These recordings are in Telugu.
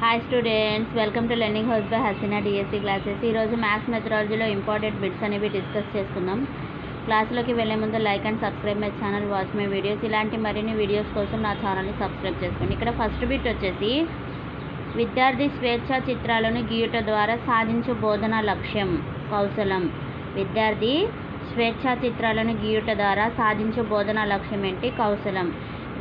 Hi students welcome to learning house by Haseena DSC classes ఈరోజు మ్యాథ్స్ మెథడాలజీలో ఇంపార్టెంట్ బిట్స్ అనేవి డిస్కస్ చేసుకుందాం. క్లాస్లోకి వెళ్ళే ముందు like and subscribe my channel watch my videos ఇలాంటి మరిన్ని వీడియోస్ కోసం నా ఛానల్ని సబ్స్క్రైబ్ చేసుకోండి. ఇక్కడ ఫస్ట్ బిట్ వచ్చేసి విద్యార్థి స్వేచ్ఛా చిత్రాలను గీయట ద్వారా సాధించు బోధన లక్ష్యం కౌశలం. విద్యార్థి స్వేచ్ఛా చిత్రాలను గీయుట ద్వారా సాధించు బోధన లక్ష్యం ఏంటి? కౌశలం.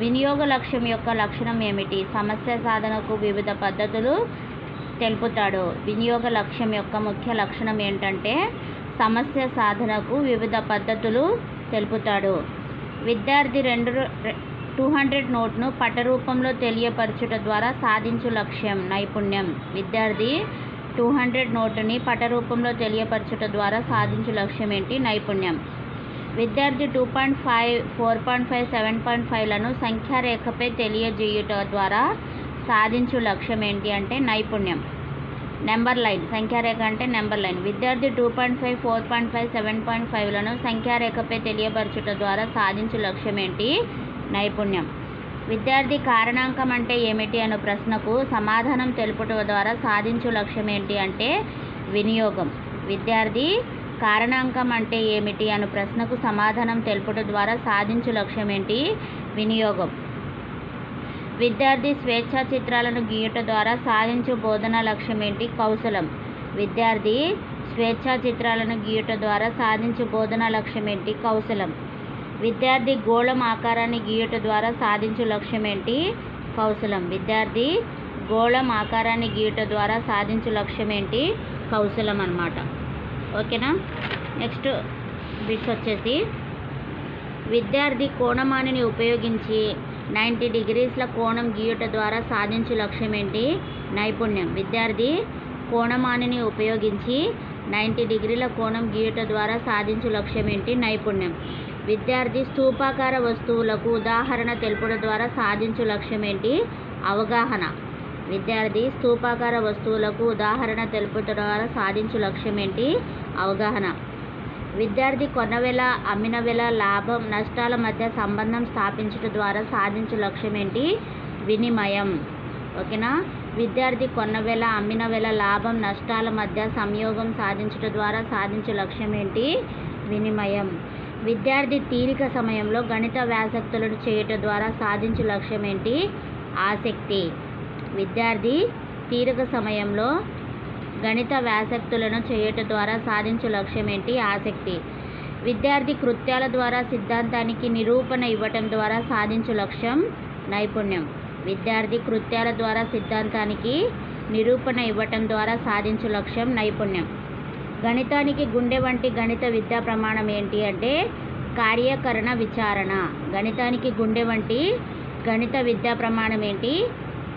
వినియోగ లక్ష్యం యొక్క లక్షణం ఏమిటి? సమస్య సాధనకు వివిధ పద్ధతులు తెలుపుతాడు. వినియోగ లక్ష్యం యొక్క ముఖ్య లక్షణం ఏంటంటే సమస్య సాధనకు వివిధ పద్ధతులు తెలుపుతాడు. విద్యార్థి రెండు టూ హండ్రెడ్ నోట్ను పటరూపంలో తెలియపరచుట ద్వారా సాధించు లక్ష్యం నైపుణ్యం. విద్యార్థి టూ హండ్రెడ్ నోటుని పటరూపంలో తెలియపరచుట ద్వారా సాధించు లక్ష్యం ఏంటి? నైపుణ్యం. విద్యార్థి two point five four point five seven point ఫైవ్లను సంఖ్యారేఖపై తెలియజేయుట ద్వారా సాధించు లక్ష్యం ఏంటి అంటే నైపుణ్యం. నెంబర్ లైన్ సంఖ్యారేఖ అంటే నెంబర్ లైన్ విద్యార్థి two point five four point five seven point ఫైవ్లను సంఖ్యారేఖపై తెలియపరచుట ద్వారా సాధించు లక్ష్యం ఏంటి? నైపుణ్యం. విద్యార్థి కారణాంకం అంటే ఏమిటి అనే ప్రశ్నకు సమాధానం తెలుపుట ద్వారా సాధించు లక్ష్యం ఏంటి అంటే వినియోగం. విద్యార్థి కారణాంకం అంటే ఏమిటి అను ప్రశ్నకు సమాధానం తెలుపుట ద్వారా సాధించు లక్ష్యం ఏంటి వినియోగం. విద్యార్థి స్వేచ్ఛా చిత్రాలను గీయట ద్వారా సాధించు బోధన లక్ష్యం ఏంటి కౌశలం. విద్యార్థి స్వేచ్ఛా చిత్రాలను గీయట ద్వారా సాధించు బోధన లక్ష్యం ఏంటి కౌశలం. విద్యార్థి గోళం ఆకారాన్ని గీయట ద్వారా సాధించు లక్ష్యం ఏంటి కౌశలం. విద్యార్థి గోళం ఆకారాన్ని గీయట ద్వారా సాధించు లక్ష్యం ఏంటి కౌశలం అన్నమాట. నెక్స్ట్ బిట్స్ వచ్చేసి విద్యార్థి కోణమానిని ఉపయోగించి నైంటీ డిగ్రీస్ల కోణం గీయుట ద్వారా సాధించు లక్ష్యం ఏంటి? నైపుణ్యం. విద్యార్థి కోణమానిని ఉపయోగించి నైంటీ డిగ్రీల కోణం గీయుట ద్వారా సాధించు లక్ష్యం ఏంటి? నైపుణ్యం. విద్యార్థి స్థూపాకార వస్తువులకు ఉదాహరణ తెలుపుట ద్వారా సాధించు లక్ష్యం ఏంటి? అవగాహన. విద్యార్థి స్థూపాకార వస్తువులకు ఉదాహరణ తెలుపుట ద్వారా సాధించు లక్ష్యం ఏంటి అవగాహన. విద్యార్థి కొనవేళ అమ్మినవేళ అమ్మిన లాభం నష్టాల మధ్య సంబంధం స్థాపించుట ద్వారా సాధించు లక్ష్యం ఏంటి వినిమయం. ఓకేనా? విద్యార్థి కొన్నవేళ అమ్మినవేళ అమ్మిన లాభం నష్టాల మధ్య సంయోగం సాధించుట ద్వారా సాధించు లక్ష్యం ఏంటి వినిమయం. విద్యార్థి తీరిక సమయంలో గణిత వ్యాసక్తులను చేయటం ద్వారా సాధించు లక్ష్యం ఏంటి ఆసక్తి. విద్యార్థి తీరిక సమయంలో గణిత వ్యాసక్తులను చేయటం ద్వారా సాధించు లక్ష్యం ఏంటి ఆసక్తి. విద్యార్థి కృత్యాల ద్వారా సిద్ధాంతానికి నిరూపణ ఇవ్వటం ద్వారా సాధించు లక్ష్యం నైపుణ్యం. విద్యార్థి కృత్యాల ద్వారా సిద్ధాంతానికి నిరూపణ ఇవ్వటం ద్వారా సాధించు లక్ష్యం నైపుణ్యం. గణితానికి గుండె వంటి గణిత విద్యా ప్రమాణం ఏంటి అంటే కార్యకరణ విచారణ. గణితానికి గుండె వంటి గణిత విద్యా ప్రమాణం ఏంటి?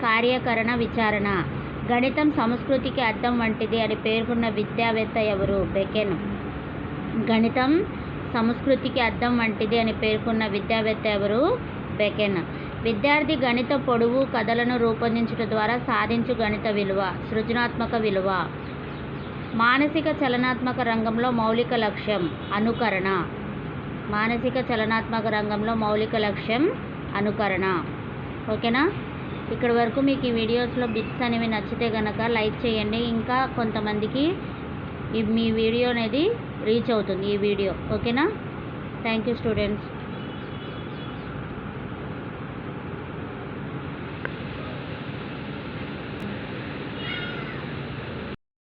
కార్యకరణ విచారణ. గణితం సంస్కృతికి అర్థం వంటిది అని పేర్కొన్న విద్యావేత్త ఎవరు? బెకెన్. గణితం సంస్కృతికి అర్థం వంటిది అని పేర్కొన్న విద్యావేత్త ఎవరు? బెకెన్. విద్యార్థి గణిత పొడవు కథలను రూపొందించడం ద్వారా సాధించు గణిత విలువ సృజనాత్మక విలువ. మానసిక చలనాత్మక రంగంలో మౌలిక లక్ష్యం అనుకరణ. మానసిక చలనాత్మక రంగంలో మౌలిక లక్ష్యం అనుకరణ. ఓకేనా? ఇక్కడ వరకు మీకు ఈ వీడియోస్లో బిట్స్ అనేవి నచ్చితే కనుక లైక్ చేయండి. ఇంకా కొంతమందికి మీ వీడియో అనేది రీచ్ అవుతుంది ఈ వీడియో. ఓకేనా? Thank you students.